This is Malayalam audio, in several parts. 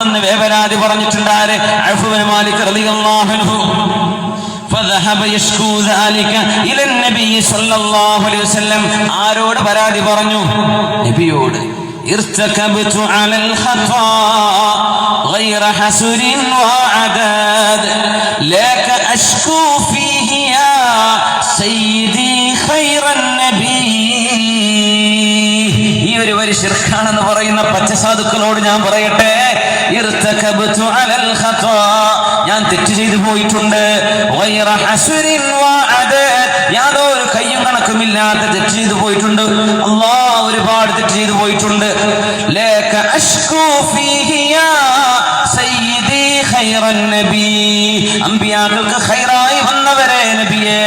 എന്ന് വേവലാതി പറഞ്ഞിട്ടുണ്ടാര് അഫ്വൻ മാലിക് റളിയല്ലാഹു അൻഹു فذهب يشكو ذلك الى النبي صلى الله عليه وسلم ആരോട് പരാതി പറഞ്ഞു നബിയോട് ارتكبت على الخطا غير حسر وعداد لك اشكو فيه يا سيدي خير النبي ഈ ഒരു വരി ശിർഖാണെന്ന് പറയുന്ന പച്ചസാധുക്കളോട് ഞാൻ പറയട്ടെ ഇർതകബ്തു അലൽ ഖതാ. ഞാൻ തെറ്റ് ചെയ്തു പോയിട്ടുണ്ട്. യാതൊരു കയ്യും കണക്കുമില്ലാത്ത തെറ്റ് ചെയ്തു പോയിട്ടുണ്ട്. അല്ലാ ഒരുപാട് തെറ്റ് ചെയ്തു പോയിട്ടുണ്ട്. അമ്പിയാക്കൾക്ക് ഖൈറായി വന്നവരെ നബിയേ.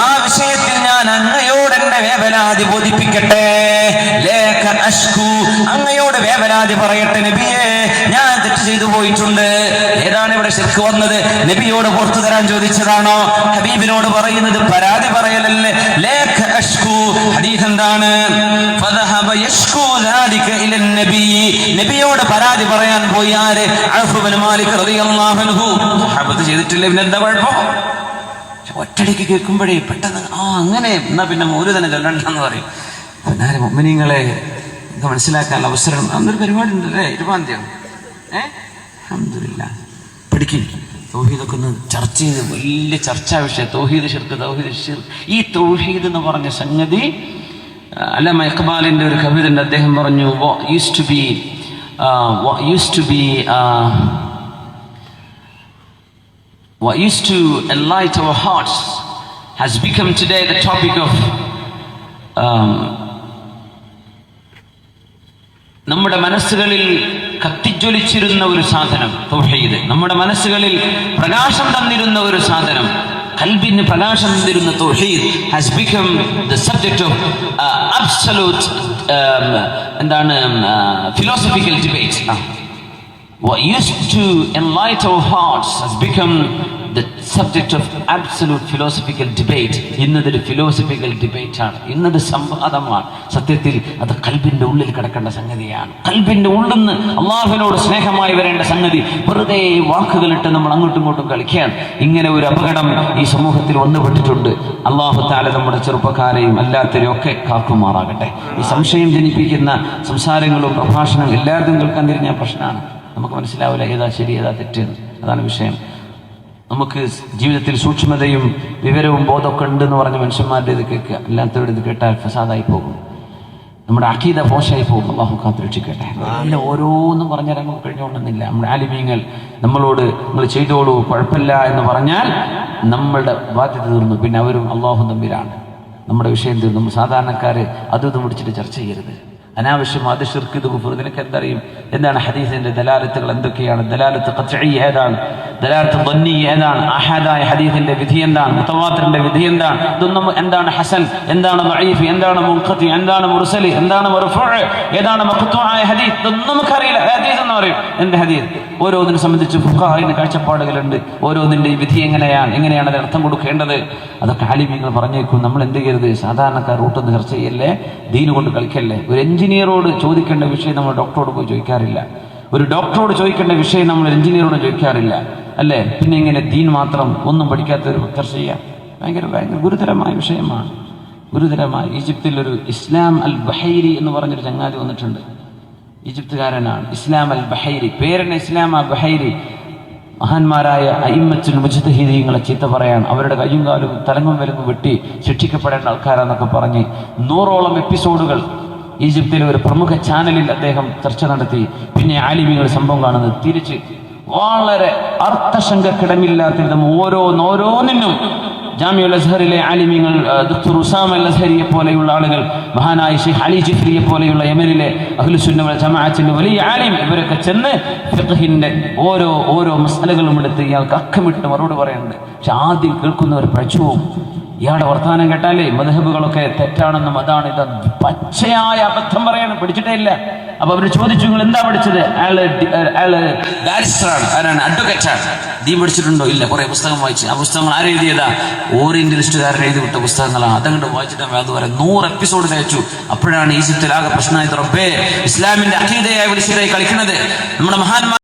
ആ വിഷയത്തിൽ ഞാൻ അങ്ങയോട് എന്റെ വേവലാതി ബോധിപ്പിക്കട്ടെ. ലേഖ അഷ്കു അങ്ങയോട് വേവലാതി പറയട്ടെ നബിയെ. ഞാൻ തെറ്റ് ചെയ്തു പോയിട്ടുണ്ട്. ഏതാണ് ഇവിടെ ശിർക്ക് വന്നത്? നബിയോട് പുറത്തു തരാൻ ചോദിച്ചതാണോ? ഹബീബിനോട് പറയുന്നത് പരാതി പറയലല്ലേ? ഹദീസ് എന്താണ് നബിയോട് പരാതി പറയാൻ പോയി ആര്? മാലിക് ചെയ്തിട്ടില്ല? പിന്നെന്താ കുഴപ്പം? ഒറ്റടിക്ക് കേൾക്കുമ്പോഴേ പെട്ടെന്ന് ആ അങ്ങനെ. എന്നാ പിന്നെ ഒരു തന്നെ ചൊല്ലണ്ടെന്ന് പറയും. അവനാരെ മമ്മിനിങ്ങളെ മനസ്സിലാക്കാൻ അവസരം അന്നൊരു പരിപാടി ഉണ്ടല്ലേ ഇരുപാന്തിയാണ് അഹമ്മദില്ല പഠിക്കും. തൗഹീദൊക്കെ ഒന്ന് ചർച്ച ചെയ്ത് വലിയ ചർച്ചാ വിഷയം. തൗഹീദ് ഷിർക്ക് തൗഹീദ് ഷിർക്ക് ഈ തൗഹീദ് എന്ന് പറഞ്ഞ സംഗതി അല്ലമ്മ ഇഖ്ബാലിന്റെ ഒരു കവിത അദ്ദേഹം പറഞ്ഞു use to be use to be what used to enlighten our hearts has become today the topic of നമ്മുടെ മനസ്സുകളിൽ കത്തിജ്വലിച്ചിരുന്ന ഒരു സാധനം തൗഹീദ്. നമ്മുടെ മനസ്സുകളിൽ പ്രകാശം തന്നിരുന്ന ഒരു സാധനം കൽബിന് പ്രകാശം തന്നിരുന്ന തൗഹീദ് has become the subject of absolute എന്താണ് philosophical debate what used to enlighten our hearts has become of absolute philosophical debate ഇന്നതൊരു philosophical debate ആണ്. ഇന്നത് സംവാദമാണ്. സത്യത്തിൽ അത് കൽബിന്റെ ഉള്ളിൽ കിടക്കേണ്ട സംഗതിയാണ്. കൽബിന്റെ ഉള്ളിൽ നിന്ന് അള്ളാഹുവിനോട് സ്നേഹമായി വരേണ്ട സംഗതി വെറുതെ വാക്കുകളിട്ട് നമ്മൾ അങ്ങോട്ടും ഇങ്ങോട്ടും കളിക്കുകയാണ്. ഇങ്ങനെ ഒരു അപകടം ഈ സമൂഹത്തിൽ വന്നുപെട്ടിട്ടുണ്ട് അള്ളാഹു താല നമ്മുടെ ചെറുപ്പക്കാരെയും അല്ലാത്തവരെയും ഒക്കെ കാക്കുമാറാകട്ടെ. ഈ സംശയം ജനിപ്പിക്കുന്ന സംസാരങ്ങളും പ്രഭാഷണങ്ങളും എല്ലാവരും കേൾക്കാൻ തിരിഞ്ഞ പ്രശ്നമാണ്. നമുക്ക് മനസ്സിലാവില്ല ഏതാ ശരി ഏതാ തെറ്റ് അതാണ് വിഷയം. നമുക്ക് ജീവിതത്തിൽ സൂക്ഷ്മതയും വിവരവും ബോധമൊക്കെ ഉണ്ടെന്ന് പറഞ്ഞ മനുഷ്യന്മാരുടെ ഇത് കേൾക്കുക. അല്ലാത്തവരുടെ ഇത് കേട്ടാൽ ഫസാദായി പോകും. നമ്മുടെ അഖീദ പോഷായി പോകും. അള്ളാഹു കാത്തുരക്ഷിക്കട്ടെ. അങ്ങനെ ഓരോന്നും പറഞ്ഞാൽ നമുക്ക് കഴിഞ്ഞുകൊണ്ടെന്നില്ല നമ്മുടെ ആലിമീങ്ങൾ നമ്മളോട് നിങ്ങൾ ചെയ്തോളൂ കുഴപ്പമില്ല എന്ന് പറഞ്ഞാൽ നമ്മളുടെ ബാധ്യത തീർന്നു. പിന്നെ അവരും അള്ളാഹു തമ്മിലാണ് നമ്മുടെ വിഷയം തീർന്നു നമ്മൾ സാധാരണക്കാര് അതും മുടിച്ചിട്ട് ചർച്ച ചെയ്യരുത്. അനാവശ്യം അത് ഷിർക്ക് ഇത് നിനക്ക് എന്തറിയും എന്താണ് ഹദീസിന്റെ ദലാലത്തുകൾ? എന്തൊക്കെയാണ്? ദലാലത്ത് കച്ചഴി ഏതാണ്? ദലാലത്ത് ബന്നി ഏതാണ്? അഹദായ ഹദീഫിന്റെ വിധി എന്താണ്? മുത്തവാത്തിന്റെ വിധി എന്താണ്? ഇതൊന്നും എന്താണ് ഹസൻ? എന്താണ് ദഈഫ്? എന്താണ് മുഖത്തി എന്താണ് മുർസലി? എന്താണ് ഏതാണ് മഹത്വമായ ഹദീസ്? ഇതൊന്നും നമുക്കറിയില്ല. ഹദീസ് എന്ന് പറയും? എന്റെ ഹദീസ്? ഓരോന്നിനെ സംബന്ധിച്ച് ഫുഖാഹിന് കാഴ്ചപ്പാടുകളുണ്ട്. ഓരോന്നിന്റെ വിധി എങ്ങനെയാണ്? എങ്ങനെയാണ് അതിന് അർത്ഥം കൊടുക്കേണ്ടത്? അതൊക്കെ ആലിമീങ്ങൾ പറഞ്ഞേക്കും. നമ്മൾ എന്ത് ചെയ്യരുത്? സാധാരണക്കാർ റൂട്ടൊന്ന് ചർച്ച ചെയ്യല്ലേ? കൊണ്ട് കളിക്കല്ലേ? ഒരു എഞ്ചിനീയറോട് ചോദിക്കേണ്ട വിഷയം നമ്മൾ ഡോക്ടറോട് പോയി ചോദിക്കാറില്ല. ഒരു ഡോക്ടറോട് ചോദിക്കേണ്ട വിഷയം നമ്മൾ എഞ്ചിനീയറോട് ചോദിക്കാറില്ല അല്ലേ? പിന്നെ ഇങ്ങനെ ദീൻ മാത്രം ഒന്നും പഠിക്കാത്തൊരു ഉത്തർ ചെയ്യാം? ഭയങ്കര ഭയങ്കര ഗുരുതരമായ വിഷയമാണ്. ഗുരുതരമായ. ഈജിപ്തിൽ ഒരു ഇസ്ലാം അൽ ബഹൈരി എന്ന് പറഞ്ഞൊരു ചങ്ങാതി വന്നിട്ടുണ്ട്. ഈജിപ്തുകാരനാണ്. ഇസ്ലാം അൽ ബഹൈരി. പേരന് ഇസ്ലാം അൽ ബഹൈരി. മഹാന്മാരായ അയിമച്ചുൽ മുജത്തഹീദീങ്ങളെ ചീത്ത പറയാൻ അവരുടെ കയ്യും കാലും തലങ്ങും വിലങ്ങും വെട്ടി ശിക്ഷിക്കപ്പെടേണ്ട ആൾക്കാരാന്നൊക്കെ പറഞ്ഞ് നൂറോളം എപ്പിസോഡുകൾ ഈജിപ്തിലെ ഒരു പ്രമുഖ ചാനലിൽ അദ്ദേഹം ചർച്ച നടത്തി. പിന്നെ ആലിമികൾ സംഭവം കാണുന്നത് തിരിച്ച് വളരെ അർത്ഥശങ്കക്കിടമില്ലാത്ത വിധം ഓരോന്നോരോന്നിനും ജാമ്യുൽ അസ്ഹറിലെ ആലിമ്യങ്ങൾ ദുഃഖർ ഉസാം അൽ അസ്ഹരിയെ പോലെയുള്ള ആളുകൾ മഹാനായ ഷെയ്ഖ് അലി ജിഫ്രിയെ പോലെയുള്ള യമനിലെ അഹ്ലുസുന്ന ജമാഅത്തിന്റെ വലിയ ആലിം ഇവരൊക്കെ ചെന്ന് ഫിഖഹിന്റെ ഓരോ ഓരോ മസലകളും എടുത്ത് ഇയാൾക്ക് അക്കമിട്ട് മറുപടി പറയുന്നുണ്ട് പക്ഷെ ആദ്യം കേൾക്കുന്നവർ പ്രചവും ഇയാളുടെ വർത്തമാനം കേട്ടാലേ മധുഹബുകളൊക്കെ തെറ്റാണെന്നും അതാണ് ഇത്. പച്ചയായ അബദ്ധം പറയാണ്. പഠിച്ചിട്ടേ ഇല്ല അപ്പൊ അവർ ചോദിച്ചു നിങ്ങൾ എന്താ പഠിച്ചത്? അയാൾ അയാൾ ബാരിസ്റ്ററാണ്. ആരാണ്? അഡ്വക്കേറ്റാണ്. ദീ പഠിച്ചിട്ടുണ്ടോ? ഇല്ല. കുറെ പുസ്തകം വായിച്ചു. ആ പുസ്തകങ്ങൾ ആരെഴുതിയതാ ഓറിയന്റലിസ്റ്റുകാരൻ എഴുതി വിട്ട പുസ്തകങ്ങളാണ് അതങ്ങോട്ട് വായിച്ചിട്ട് അത് വരെ നൂറ് എപ്പിസോഡ് തയ്ച്ചു അപ്പോഴാണ് ഈജിപ്തിൽ ആകെ പ്രശ്നമായത്. റബ്ബേ ഇസ്ലാമിന്റെ അഖീതയായി വിളിച്ചതായി കളിക്കുന്നത്. നമ്മുടെ മഹാന്മാർ